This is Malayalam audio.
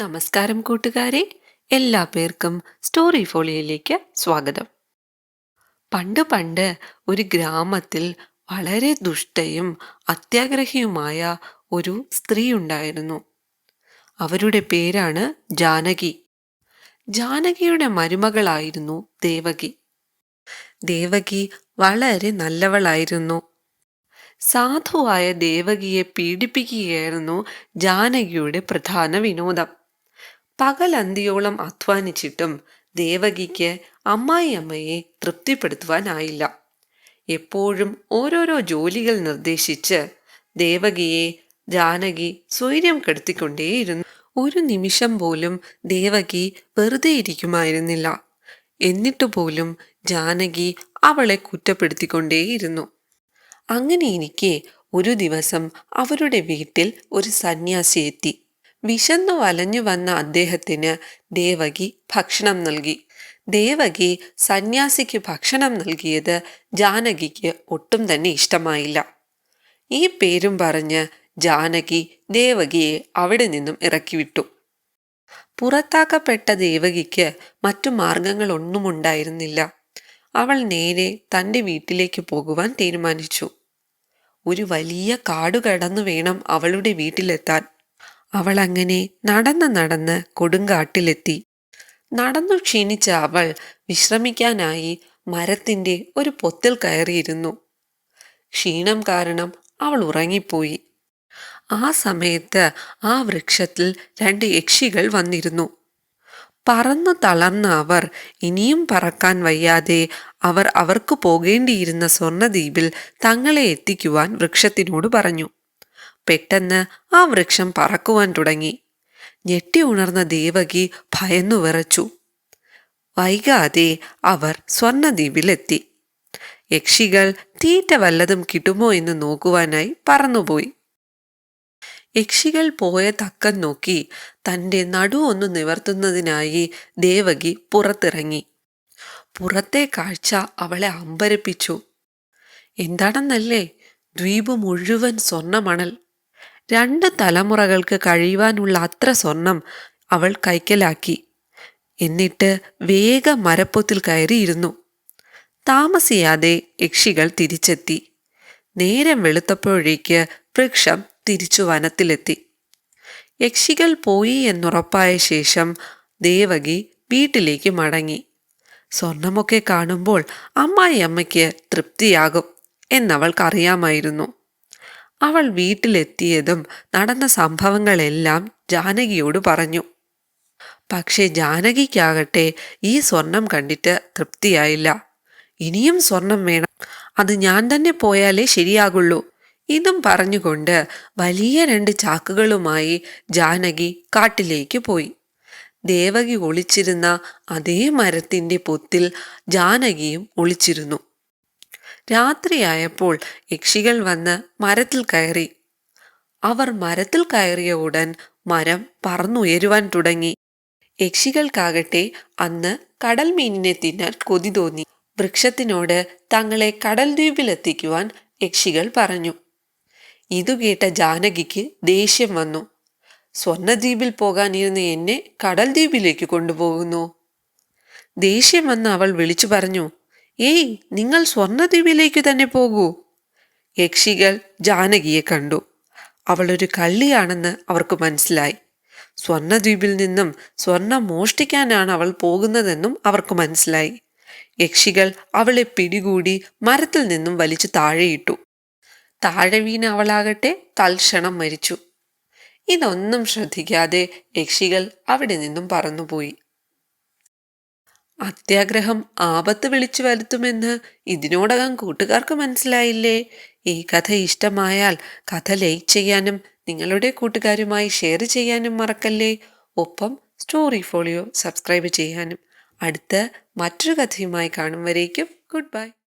നമസ്കാരം കൂട്ടുകാരെ. എല്ലാ പേർക്കും സ്റ്റോറി ഫോളിയിലേക്ക് സ്വാഗതം. പണ്ട് പണ്ട് ഒരു ഗ്രാമത്തിൽ വളരെ ദുഷ്ടയും അത്യാഗ്രഹിയുമായ ഒരു സ്ത്രീ ഉണ്ടായിരുന്നു. അവരുടെ പേരാണ് ജാനകി. ജാനകിയുടെ മരുമകളായിരുന്നു ദേവകി. ദേവകി വളരെ നല്ലവളായിരുന്നു. സാധുവായ ദേവകിയെ പീഡിപ്പിക്കുകയായിരുന്നു ജാനകിയുടെ പ്രധാന വിനോദം. പകലന്തിയോളം അധ്വാനിച്ചിട്ടും ദേവകിക്ക് അമ്മായിയമ്മയെ തൃപ്തിപ്പെടുത്തുവാനായില്ല. എപ്പോഴും ഓരോരോ ജോലികൾ നിർദ്ദേശിച്ച് ദേവകിയെ ജാനകി സ്വൈര്യം കെടുത്തിക്കൊണ്ടേയിരുന്നു. ഒരു നിമിഷം പോലും ദേവകി വെറുതെ ഇരിക്കുമായിരുന്നില്ല. എന്നിട്ടു പോലും ജാനകി അവളെ കുറ്റപ്പെടുത്തിക്കൊണ്ടേയിരുന്നു. അങ്ങനെ എനിക്ക് ഒരു ദിവസം അവരുടെ വീട്ടിൽ ഒരു സന്യാസി എത്തി. വിശന്നു വലഞ്ഞു വന്ന അദ്ദേഹത്തിന് ദേവകി ഭക്ഷണം നൽകി. ദേവകി സന്യാസിക്ക് ഭക്ഷണം നൽകിയത് ജാനകിക്ക് ഒട്ടും തന്നെ ഇഷ്ടമായില്ല. ഈ പേരും പറഞ്ഞ് ജാനകി ദേവകിയെ അവിടെ നിന്നും ഇറക്കിവിട്ടു. പുറത്താക്കപ്പെട്ട ദേവകിക്ക് മറ്റു മാർഗങ്ങളൊന്നും ഉണ്ടായിരുന്നില്ല അവൾ നേരെ തന്റെ വീട്ടിലേക്ക് പോകുവാൻ തീരുമാനിച്ചു. ഒരു വലിയ കാട് കടന്നു വേണം അവളുടെ വീട്ടിലെത്താൻ. അവൾ അങ്ങനെ നടന്ന് നടന്ന് കൊടുങ്കാട്ടിലെത്തി. നടന്നു ക്ഷീണിച്ച അവൾ വിശ്രമിക്കാനായി മരത്തിന്റെ ഒരു പൊത്തിൽ കയറിയിരുന്നു. ക്ഷീണം കാരണം അവൾ ഉറങ്ങിപ്പോയി. ആ സമയത്ത് ആ വൃക്ഷത്തിൽ രണ്ട് യക്ഷികൾ വന്നിരുന്നു. പറന്നു തളർന്ന അവർ ഇനിയും പറക്കാൻ വയ്യാതെ അവർ അവർക്ക് പോകേണ്ടിയിരുന്ന സ്വർണദ്വീപിൽ തങ്ങളെ എത്തിക്കുവാൻ വൃക്ഷത്തിനോട് പറഞ്ഞു. പെട്ടെന്ന് ആ വൃക്ഷം പറക്കുവാൻ തുടങ്ങി. ഞെട്ടി ഉണർന്ന ദേവകി ഭയന്നു വിറച്ചു. വൈകാതെ അവർ സ്വർണദ്വീപിലെത്തി യക്ഷികൾ തീറ്റ വല്ലതും കിട്ടുമോ എന്ന് നോക്കുവാനായി പറന്നുപോയി. യക്ഷികൾ പോയ തക്കം നോക്കി തന്റെ നടു ഒന്ന് നിവർത്തുന്നതിനായി ദേവകി പുറത്തിറങ്ങി. പുറത്തെ കാഴ്ച അവളെ അമ്പരപ്പിച്ചു. എന്താണെന്നല്ലേ? ദ്വീപ് മുഴുവൻ സ്വർണമണൽ. രണ്ട് തലമുറകൾക്ക് കഴിയുവാനുള്ള അത്ര സ്വർണം അവൾ കൈക്കലാക്കി. എന്നിട്ട് വേഗം മരപ്പൊത്തിൽ കയറിയിരുന്നു. താമസിയാതെ യക്ഷികൾ തിരിച്ചെത്തി. നേരം വെളുത്തപ്പോഴേക്ക് വൃക്ഷം തിരിച്ചു വനത്തിലെത്തി. യക്ഷികൾ പോയി എന്നുറപ്പായ ശേഷം ദേവകി വീട്ടിലേക്ക് മടങ്ങി. സ്വർണമൊക്കെ കാണുമ്പോൾ അമ്മായി അമ്മയ്ക്ക് തൃപ്തിയാകും എന്നവൾക്കറിയാമായിരുന്നു. അവൾ വീട്ടിലെത്തിയതും നടന്ന സംഭവങ്ങളെല്ലാം ജാനകിയോട് പറഞ്ഞു. പക്ഷേ ജാനകിക്കാകട്ടെ ഈ സ്വർണം കണ്ടിട്ട് തൃപ്തിയായില്ല. ഇനിയും സ്വർണം വേണം. അത് ഞാൻ തന്നെ പോയാലേ ശരിയാകുള്ളൂ. ഇതും പറഞ്ഞുകൊണ്ട് വലിയ രണ്ട് ചാക്കുകളുമായി ജാനകി കാട്ടിലേക്ക് പോയി. ദേവകി ഒളിച്ചിരുന്ന അതേ മരത്തിന്റെ പൊത്തിൽ ജാനകിയും ഒളിച്ചിരുന്നു. രാത്രിയായപ്പോൾ യക്ഷികൾ വന്ന് മരത്തിൽ കയറി. അവർ മരത്തിൽ കയറിയ ഉടൻ മരം പറന്നുയരുവാൻ തുടങ്ങി. യക്ഷികൾക്കാകട്ടെ അന്ന് കടൽ മീനിനെ തിന്നാൻ കൊതി തോന്നി. വൃക്ഷത്തിനോട് തങ്ങളെ കടൽ ദ്വീപിലെത്തിക്കുവാൻ യക്ഷികൾ പറഞ്ഞു. ഇതു കേട്ട ജാനകിക്ക് ദേഷ്യം വന്നു. സ്വർണദ്വീപിൽ പോകാനിരുന്ന എന്നെ കടൽ ദ്വീപിലേക്ക് കൊണ്ടുപോകുന്നു. ദേഷ്യം വന്ന് അവൾ വിളിച്ചു പറഞ്ഞു ഏയ് നിങ്ങൾ സ്വർണദ്വീപിലേക്ക് തന്നെ പോകൂ. യക്ഷികൾ ജാനകിയെ കണ്ടു. അവളൊരു കള്ളിയാണെന്ന് അവർക്ക് മനസ്സിലായി. സ്വർണദ്വീപിൽ നിന്നും സ്വർണം മോഷ്ടിക്കാനാണ് അവൾ പോകുന്നതെന്നും അവർക്ക് മനസ്സിലായി. യക്ഷികൾ അവളെ പിടികൂടി മരത്തിൽ നിന്നും വലിച്ചു താഴെയിട്ടു. താഴെ വീണ അവളാകട്ടെ തൽക്ഷണം മരിച്ചു. ഇതൊന്നും ശ്രദ്ധിക്കാതെ യക്ഷികൾ അവിടെ നിന്നും പറന്നുപോയി. അത്യാഗ്രഹം ആപത്ത് വിളിച്ചു വരുത്തുമെന്ന് ഇതിനോടകം കൂട്ടുകാർക്ക് മനസ്സിലായില്ലേ? ഈ കഥ ഇഷ്ടമായാൽ കഥ ലൈക്ക് ചെയ്യാനും നിങ്ങളുടെ കൂട്ടുകാരുമായി ഷെയർ ചെയ്യാനും മറക്കല്ലേ? ഒപ്പം സ്റ്റോറി ഫോളിയോ സബ്സ്ക്രൈബ് ചെയ്യാനും. അടുത്ത മറ്റൊരു കഥയുമായി കാണും വരേക്കും. Good bye.